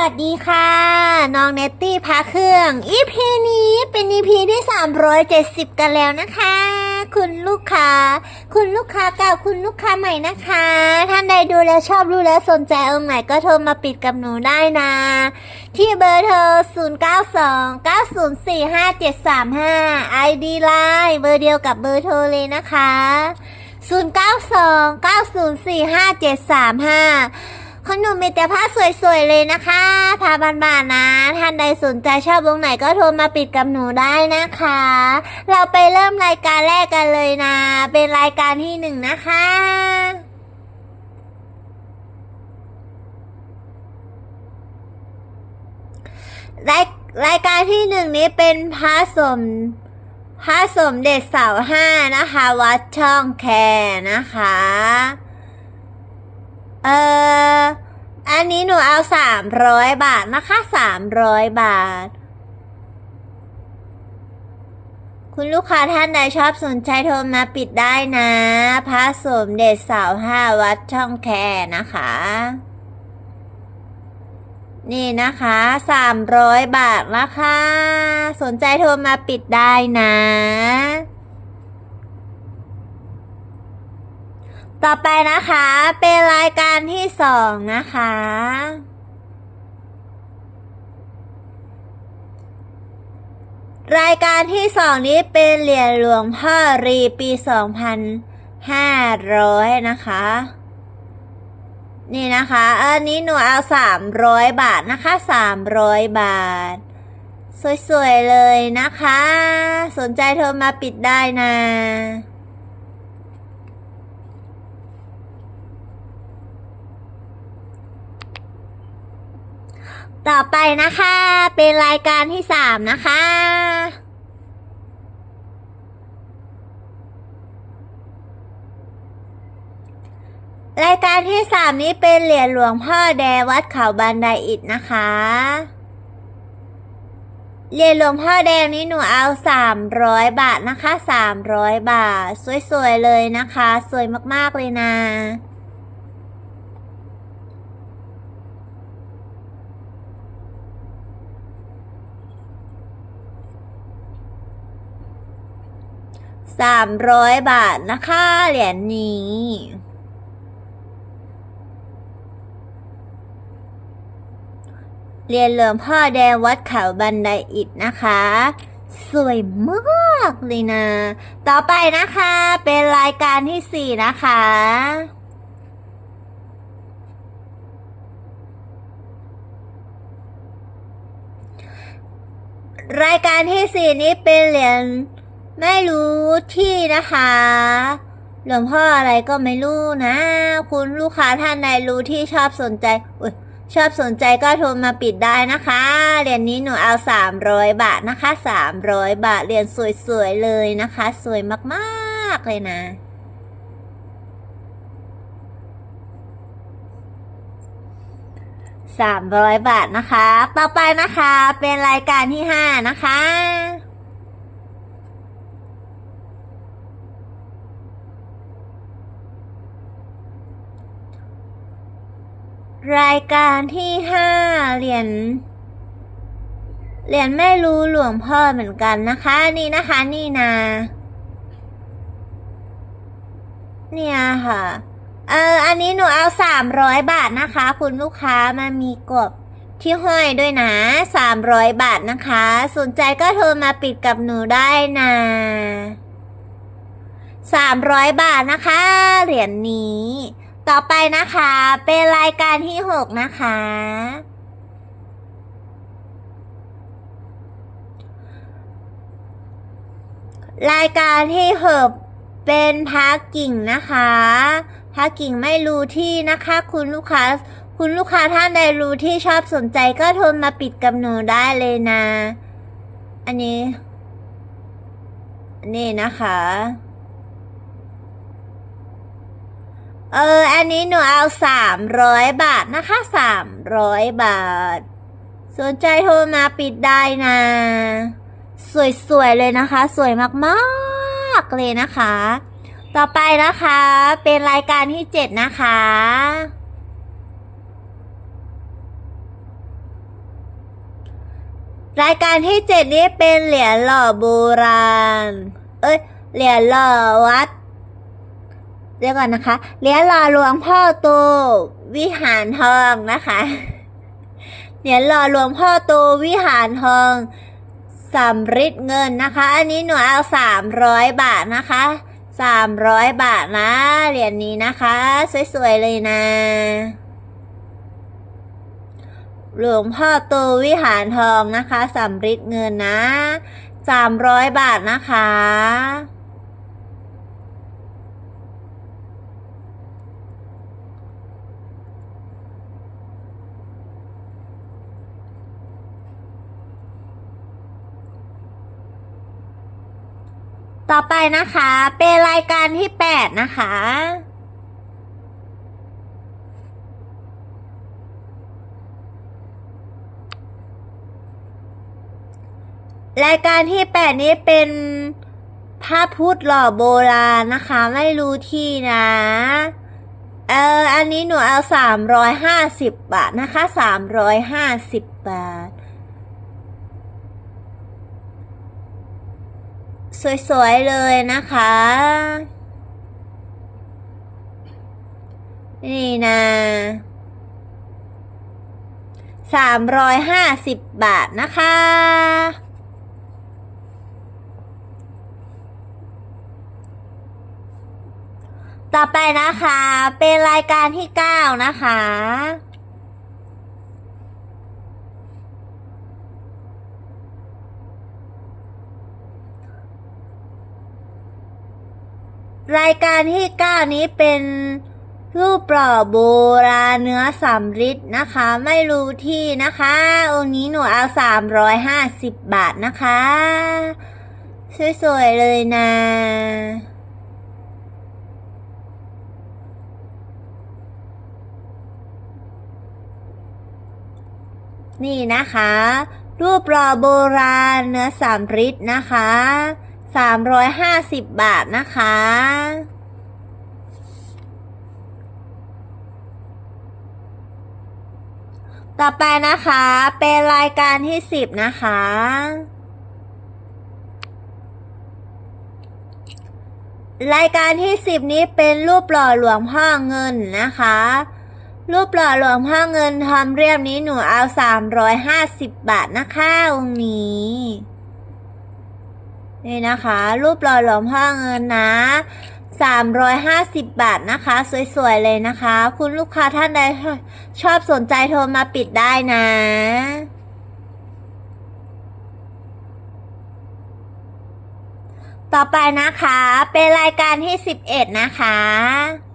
วัสดีค่ะ น้องเนตตี้พาเครื่อง EP นี้เป็น EP ที่ 370 กันแล้วนะคะ คุณลูกค้า คุณลูกค้าเก่าคุณลูกค้าใหม่นะคะ ท่านใดดูแลวชอบดูแลวสนใจองค์ไหนก็โทรมาปิดกับหนูได้นะ ที่เบอร์โทร 092 904 5735 ID Line เบอร์เดียวกับเบอร์โทรเลยนะคะ ขนมมีแต่ผ้าสวยๆเลยนะคะผ้าบานๆนะ ท่านใดสนใจชอบวงไหนก็โทรมาปิดกับหนูได้นะคะ เราไปเริ่มรายการแรกกันเลยนะ เป็นรายการที่หนึ่งนะคะรายรายการที่หนึ่งนี้เป็นพระสมพระสมเด็จเสาห้านะคะ วัดช่องแคนะคะ เอออันนี้หนูเอาสามร้อยบาทนะคะสามร้อยบาท คุณลูกค้าท่านใดชอบสนใจโทรมาปิดได้นะ พระสมเด็จสาวห้าวัดช่องแคนะคะ นี่นะคะสามร้อยบาทนะคะ สนใจโทรมาปิดได้นะ ต่อไปนะคะเป็นรายการที่สองนะคะ รายการที่สองนี้เป็นเหรียญหลวงพ่อรีปีสองพันห้าร้อยนะคะ นี่นะคะ อันนี้หนูเอาสามร้อยบาทนะคะสามร้อยบาท สวย ๆ เลยนะคะ สนใจโทรมาปิดได้นะ ต่อไปนะคะ เป็นรายการที่สามนะคะ รายการที่สามนี้เป็นเหรียญหลวงพ่อแดวัดเขาบันไดอิฐนะคะ เหรียญหลวงพ่อแดงนี้หนูเอาสามร้อยบาทนะคะสามร้อยบาท สวยๆเลยนะคะ สวยมากๆเลยนะ สามร้อยบาทนะคะเหรียญนี้ เรียนหลวงพ่อแดงวัดเขาบันไดอิฐนะคะ สวยมากเลยนะ ต่อไปนะคะเป็นรายการที่สี่นะคะรายการที่สี่นี้เป็นเหรียญ ไม่รู้ที่นะคะ หลวงพ่ออะไรก็ไม่รู้นะ คุณลูกค้าท่านใดรู้ที่ชอบสนใจอยชอบสนใจก็โทรมาปิดได้นะคะเหรียญนี้หนูเอาสามร้อยบาทนะคะสามร้อยบาทเหรียญสวยๆเลยนะคะ สวยมากๆเลยนะสามร้อยบาทนะคะ ต่อไปนะคะ เป็นรายการที่ห้านะคะ รายการที่ห้าเหรียญเหรียญไม่รู้หลวงพ่อเหมือนกันนะคะ นี่นะคะ นี่นา เนี่ยค่ะ เอออันนี้หนูเอาสามร้อยบาทนะคะ คุณลูกค้ามันมีกบที่ห้อยด้วยนะสามร้อยบาทนะคะ สนใจก็โทรมาปิดกับหนูได้นะสามร้อยบาทนะคะ เหรียญนี้ ต่อไปนะคะ เป็นรายการที่หกนะคะ รายการที่หกเป็นพักกิ่งนะคะพักกิ่งไม่รู้ที่นะคะ คุณลูกค้า คุณลูกค้าท่านใดรู้ที่ชอบสนใจก็โทรมาปิดกับหนูได้เลยนะ อันนี้นี่นะคะ เออ อันนี้หนูเอาสามร้อยบาทนะคะสามร้อยบาท สนใจโทรมาปิดได้นะ สวยๆเลยนะคะ สวยมากๆเลยนะคะ ต่อไปนะคะ เป็นรายการที่เจ็ดนะคะรายการที่เจ็ดนี้เป็นเหรียญหล่อโบราณ เอ้ย เหรียญหล่อวัด เดี๋ยวก่อนนะคะเหรียญหล่อหลวงพ่อโตวิหารทองนะคะเหรียญหล่อหลวงพ่อโตวิหารทองสำริดเงินนะคะ อันนี้หนูเอาสามร้อยบาทนะคะสามร้อยบาทนะเหรียญนี้นะคะ สวยๆเลยนะหลวงพ่อโตวิหารทองนะคะสำริดเงินนะสามร้อยบาทนะคะ ต่อไปนะคะ เป็นรายการที่แปดนะคะ รายการที่แปดนี้เป็นพระพุทธหล่อโบราณนะคะ ไม่รู้ที่นะ เออ อันนี้หนูเอาสามร้อยห้าสิบบาทนะคะสามร้อยห้าสิบบาท สวยๆเลยนะคะ นี่นะสามร้อยห้าสิบบาทนะคะ ต่อไปนะคะ เป็นรายการที่เก้านะคะ รายการที่เก้านี้เป็นรูปหล่อโบราณเนื้อสำริดนะคะ ไม่รู้ที่นะคะ องค์นี้หนูเอาสามร้อยห้าสิบบาทนะคะ สวยๆเลยนะนี่นะคะ รูปหล่อโบราณเนื้อสามริดนะคะ สามร้อยห้าสิบบาทนะคะ ต่อไปนะคะ เป็นรายการที่สิบนะคะ รายการที่สิบนี้เป็นรูปหล่อหลวงพ่อเงินนะคะ รูปหล่อหลวงพ่อเงินทำเรียบนี้หนูเอาสามร้อยห้าสิบบาทนะคะองค์นี้ นี่นะคะ รูปหล่อหลวงพ่อเงินนะสามร้อยห้าสิบบาทนะคะ สวยๆ เลยนะคะ คุณลูกค้าท่านใดชอบสนใจโทรมาปิดได้นะ ต่อไปนะคะ เป็นรายการที่สิบเอ็ดนะคะ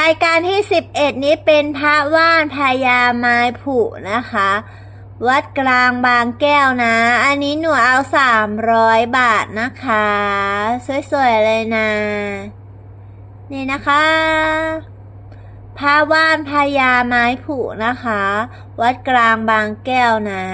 รายการที่ 11 นี้เป็นพระว่านพญาไม้ผุนะคะ วัดกลางบางแก้วนะ อันนี้หนูเอา 300 บาทนะคะ สวยๆ เลยนะ นี่นะคะพระว่านพญาไม้ผุนะคะ วัดกลางบางแก้วนะ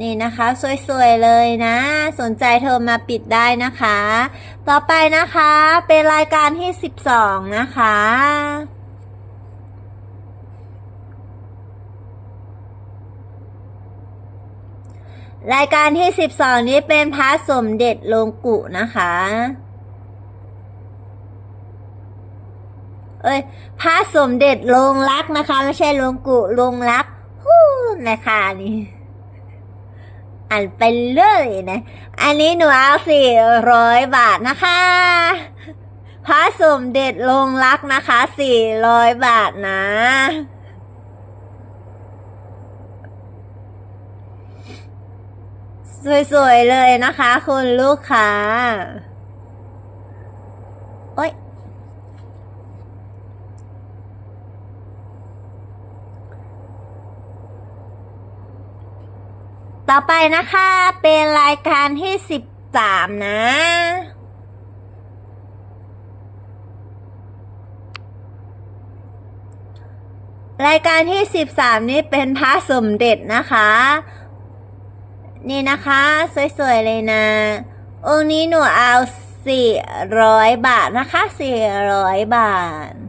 นี่นะคะ สวยๆเลยนะ สนใจโทรมาปิดได้นะคะ ต่อไปนะคะ เป็นรายการที่ 12 นะคะรายการที่ 12 นี้เป็นพระสมเด็จลงกุนะคะ เอ้ยพระสมเด็จลงรักนะคะ ไม่ใช่ลงกุลงรักฮู้นะคะนี่ อันไปเลยนะ อันนี้หนูเอาสี่ร้อยบาทนะคะ พระสมเด็จลงรักนะคะสี่ร้อยบาทนะสวยๆเลยนะคะ คุณลูกค้า ต่อไปนะคะเป็นรายการที่สิบสามนะ รายการที่สิบสามนี้เป็นพระสมเด็จนะคะ นี่นะคะ สวยๆเลยนะ องค์นี้หนูเอาสี่ร้อยบาทนะคะสี่ร้อยบาท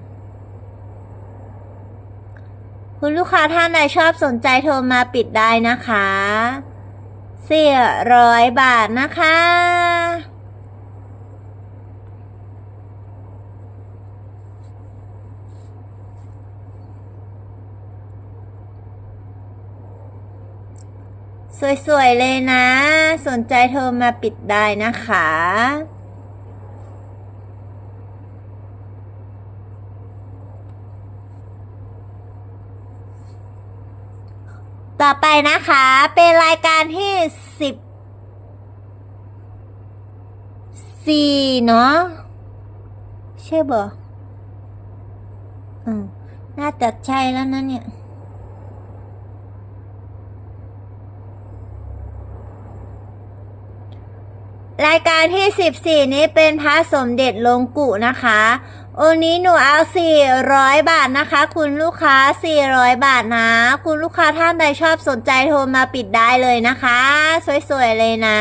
คุณลูกค้าท่านใดชอบสนใจโทรมาปิดได้นะคะสี่ร้อยบาทนะคะ สวย ๆ เลยนะ สนใจโทรมาปิดได้นะคะ ต่อไปนะคะ เป็นรายการที่สิบสี่เนาะใช่บ่อืมน่าจะใช่แล้วนะเนี่ยรายการที่สิบสี่นี้เป็นพระสมเด็จลงกุนะคะ องค์นี้หนูเอาสี่ร้อยบาทนะคะ คุณลูกค้าสี่ร้อยบาทนะ คุณลูกค้าท่านใดชอบสนใจโทรมาปิดได้เลยนะคะ สวยๆ เลยนะ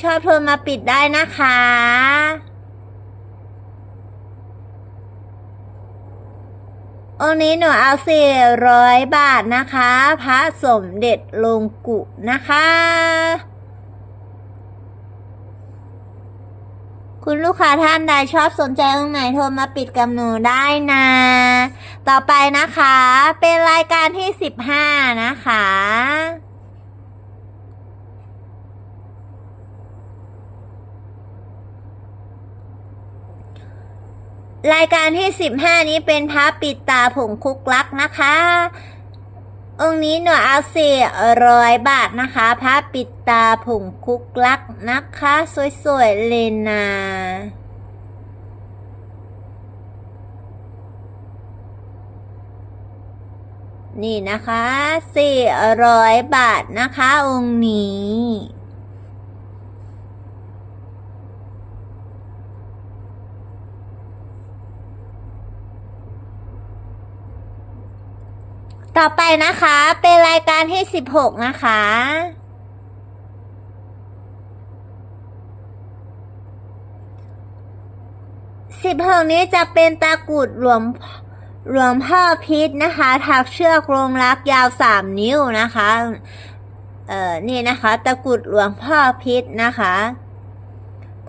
ชอบโทรมาปิดได้นะคะองนี้หนูเอาสี่ร้อยบาทนะคะ พระสมเด็จลงกุนะคะ คุณลูกค้าท่านใดชอบสนใจตรงไหนโทรมาปิดกับหนูได้นะ ต่อไปนะคะ เป็นรายการที่สิบห้านะคะ รายการที่สิบห้านี้เป็นพระปิดตาผงคุกลักนะคะ องค์นี้หนูเอาสี่ร้อยบาทนะคะพระปิดตาผงคุกลักนะคะ สวยๆเลยนะนี่นะคะสี่ร้อยบาทนะคะองค์นี้ ต่อไปนะคะ เป็นรายการที่สิบหกนะคะ สิบหกนี้จะเป็นตะกรุดหลวงหลวงพ่อพิษนะคะถักเชือกลงรักยาวสามนิ้วนะคะ เอ่อ นี่นะคะ ตะกรุดหลวงพ่อพิษนะคะ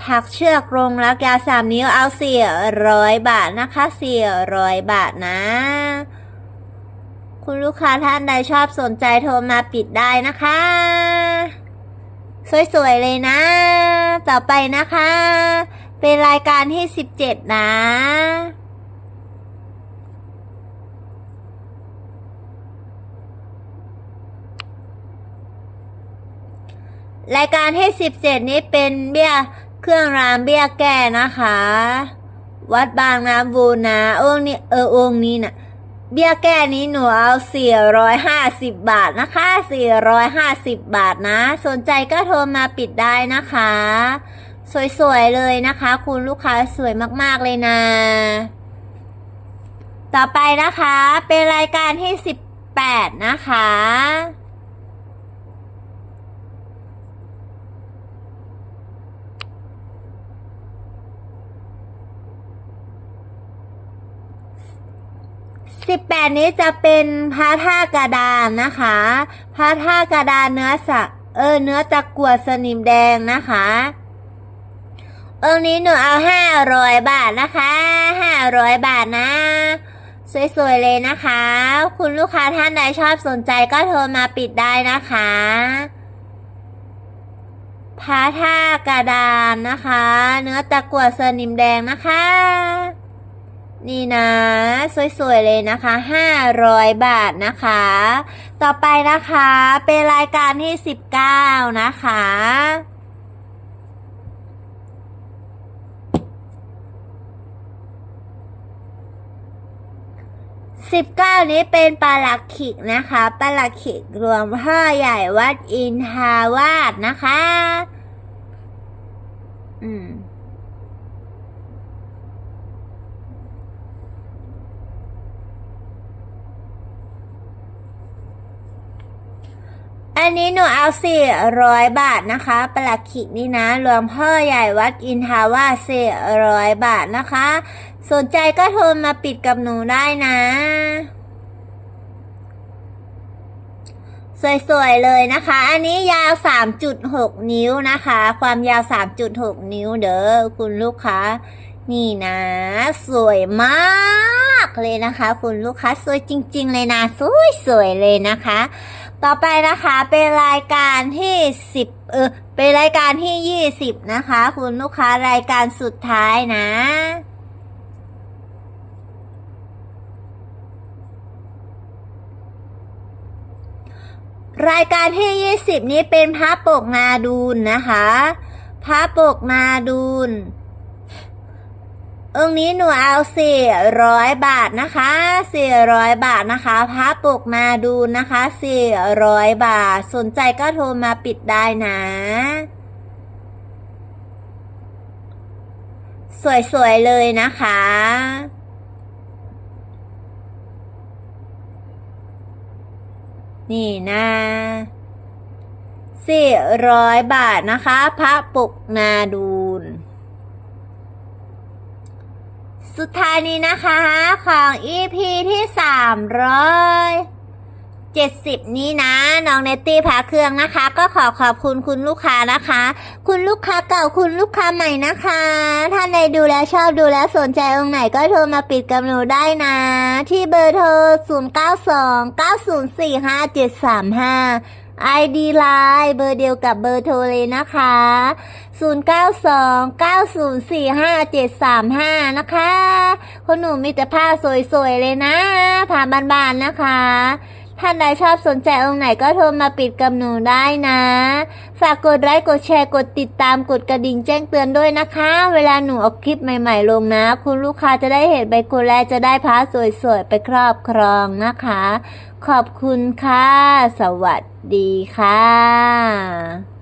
ถักเชือกลงรักยาวสามนิ้วเอาสี่ร้อยบาทนะคะสี่ร้อยบาทนะ คุณลูกค้าท่านใดชอบสนใจโทรมาปิดได้นะคะ สวยๆเลยนะ ต่อไปนะคะ เป็นรายการที่สิบเจ็ดนะรายการที่สิบเจ็ดนี้เป็นเบี้ยเครื่องรางเบี้ยแก้นะคะ วัดบางน้ำบูนะองค์นี้เออองค์นี้น่ะ เบี้ยแก้นี้หนูเอา 450 บาทนะคะ 450 บาทนะ สนใจก็โทรมาปิดได้นะคะ สวยๆเลยนะคะ คุณลูกค้าสวยมากๆเลยนะ ต่อไปนะคะ เป็นรายการที่ 18 นะคะ สิบแปดนี้จะเป็นพระท่ากระดานนะคะพระท่ากระดานเนื้อสักเออเนื้อตะกั่วสนิมแดงนะคะองค์นี้หนูเอาห้าร้อยบาทนะคะห้าร้อยบาทนะ สวยๆเลยนะคะ คุณลูกค้าท่านใดชอบสนใจก็โทรมาปิดได้นะคะพระท่ากระดานนะคะ เนื้อตะกั่วสนิมแดงนะคะ นี่นะ สวยๆเลยนะคะ 500 บาทนะคะ ต่อไปนะคะเป็นรายการที่ 19 นะคะสิบเก้านี้เป็นปลาลักขิกนะคะปลาลักขิกรวมพ่อใหญ่วัดอินทาวาสนะคะ อืม อันนี้หนูเอาสี่ร้อยบาทนะคะประหลัดขิกนี่นะหลวงพ่อใหญ่วัดอินทาวาสี่ร้อยบาทนะคะ สนใจก็โทรมาปิดกับหนูได้นะ สวย ๆ เลยนะคะ อันนี้ยาว 3.6 นิ้วนะคะ ความยาว 3.6 นิ้วเด้อคุณลูกค้า นี่นะ สวยมากเลยนะคะ คุณลูกค้าสวยจริง ๆ เลยนะ สวยๆเลยนะคะ ต่อไปนะคะเป็นรายการที่10เออเป็นรายการที่20นะคะ คุณลูกค้ารายการสุดท้ายนะ รายการที่20นี้เป็นพระปกนาดูนนะคะพระปกนาดูน องค์นี้หนูเอาสี่ร้อยบาทนะคะสี่ร้อยบาทนะคะพระปกนาดูนะคะสี่ร้อยบาท สนใจก็โทรมาปิดได้นะ สวยๆเลยนะคะนี่นะสี่ร้อยบาทนะคะ พระปกนาดูน สุดท้ายนี้นะคะของ EP ที่สามร้อยเจ็ดสิบนี้นะ น้องเนตตี้พาเครื่องนะคะ ก็ขอขอบคุณคุณลูกค้านะคะ คุณลูกค้าเก่าคุณลูกค้าใหม่นะคะท่านใดดูแลชอบดูแลสนใจองค์ไหนก็โทรมาปิดกับหนูได้นะ ที่เบอร์โทร 0 9 2 9 0 4 5 7 3 5 ID ไลน์เบอร์เดียวกับเบอร์โทรเลยนะคะ 0929045735 นะคะคนหนูมีแต่ผ้าสวยๆเลยนะผ้าบานๆนะคะ ท่านใดชอบสนใจองค์ไหนก็โทรมาปิดกับหนูได้นะ ฝากกดไลค์กดแชร์กดติดตามกดกระดิ่งแจ้งเตือนด้วยนะคะ เวลาหนูออกคลิปใหม่ๆลงนะ คุณลูกค้าจะได้เห็นใบคนแลจะได้พ้าสวยๆ ไปครอบครองนะคะ ขอบคุณค่ะ สวัสดีค่ะ